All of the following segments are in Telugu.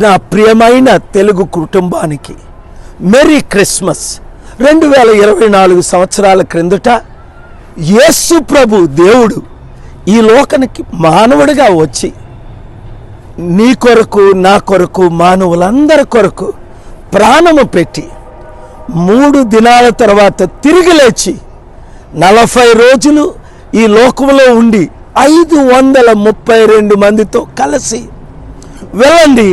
నా ప్రియమైన తెలుగు కుటుంబానికి మెరీ క్రిస్మస్ రెండు వేల ఇరవై నాలుగు సంవత్సరాల క్రిందట యేసు ప్రభు దేవుడు ఈ లోకానికి మానవుడిగా వచ్చి నీ కొరకు నా కొరకు మానవులందరి కొరకు ప్రాణము పెట్టి మూడు దినాల తర్వాత తిరిగి లేచి నలభై రోజులు ఈ లోకంలో ఉండి ఐదు వందల ముప్పై రెండు మందితో కలిసి వెళ్ళండి.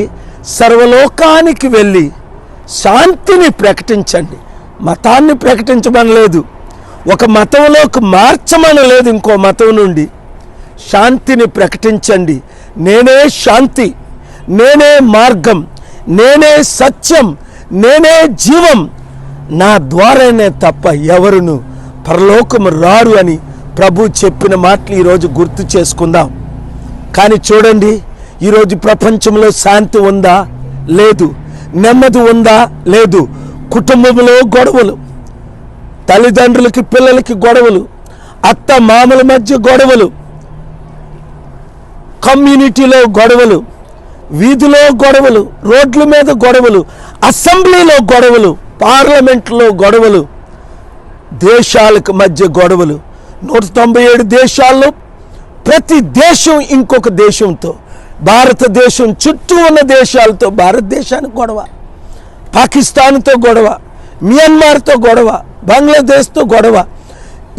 సర్వలోకానికి వెళ్ళి శాంతిని ప్రకటించండి. మతాన్ని ప్రకటించమనలేదు. ఒక మతంలోకి మార్చమనలేదు ఇంకో మతం నుండి. శాంతిని ప్రకటించండి. నేనే శాంతి నేనే మార్గం నేనే సత్యం నేనే జీవం. నా ద్వారానే తప్ప ఎవరును పరలోకము రారు అని ప్రభు చెప్పిన మాటలు ఈరోజు గుర్తు చేసుకుందాం. కానీ చూడండి ఈరోజు ప్రపంచంలో శాంతి ఉందా? లేదు. నెమ్మది ఉందా? లేదు. కుటుంబంలో గొడవలు తల్లిదండ్రులకి పిల్లలకి గొడవలు అత్త మామల మధ్య గొడవలు కమ్యూనిటీలో గొడవలు వీధిలో గొడవలు రోడ్ల మీద గొడవలు అసెంబ్లీలో గొడవలు పార్లమెంట్లో గొడవలు దేశాలకు మధ్య గొడవలు. నూట తొంభై ఏడు దేశాల్లో ప్రతి దేశం ఇంకొక దేశంతో భారతదేశం చుట్టూ ఉన్న దేశాలతో భారతదేశానికి గొడవ పాకిస్తాన్తో గొడవ మియన్మార్తో గొడవ బంగ్లాదేశ్తో గొడవ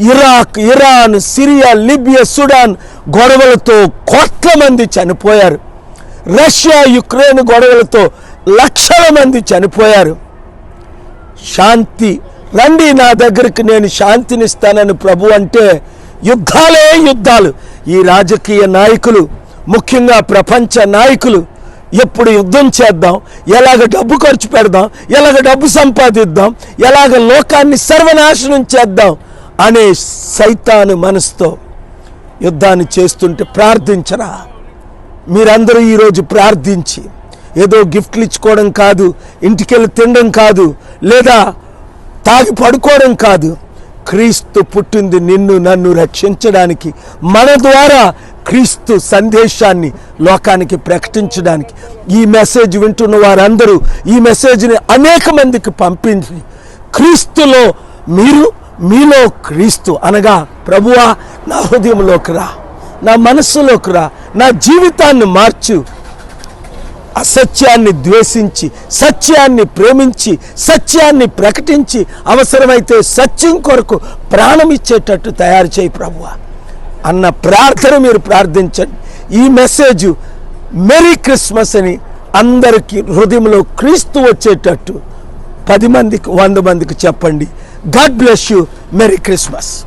Iraq Iran Syria Libya Sudan గొడవలతో కోట్ల మంది చనిపోయారు. రష్యా యుక్రెయిన్ గొడవలతో లక్షల మంది చనిపోయారు. శాంతి రండి నా దగ్గరికి నేను శాంతినిస్తానని ప్రభు అంటే యుద్ధాలే యుద్ధాలు. ఈ రాజకీయ నాయకులు ముఖ్యంగా ప్రపంచ నాయకులు ఎప్పుడు యుద్ధం చేద్దాం ఎలాగ డబ్బు ఖర్చు పెడదాం ఎలాగ డబ్బు సంపాదిద్దాం ఎలాగ లోకాన్ని సర్వనాశనం చేద్దాం అనే సైతాను మనసుతో యుద్ధాన్ని చేస్తుంటే ప్రార్థించరా? మీరందరూ ఈరోజు ప్రార్థించి ఏదో గిఫ్ట్లు ఇచ్చుకోవడం కాదు ఇంటికెళ్ళి తినడం కాదు లేదా తాగి పడుకోవడం కాదు క్రీస్తు పుట్టింది నిన్ను నన్ను రక్షించడానికి మన ద్వారా క్రీస్తు సందేశాన్ని లోకానికి ప్రకటించడానికి. ఈ మెసేజ్ వింటున్న వారందరూ ఈ మెసేజ్ని అనేక మందికి పంపించి క్రీస్తులో మీరు మీలో క్రీస్తు అనగా ప్రభువా నా హృదయంలోకి రా నా మనస్సులోకి రా నా జీవితాన్ని మార్చు. అసత్యాన్ని ద్వేషించి సత్యాన్ని ప్రేమించి సత్యాన్ని ప్రకటించి అవసరమైతే సత్యం కొరకు ప్రాణం ఇచ్చేటట్టు తయారు చేయి ప్రభువ. అన్న ప్రార్థన మీరు ప్రార్థించండి. ఈ మెసేజ్ మెరీ క్రిస్మస్ అని అందరికీ హృదయంలో క్రీస్తు వచ్చేటట్టు పది మందికి వంద మందికి చెప్పండి. God bless you. Merry Christmas.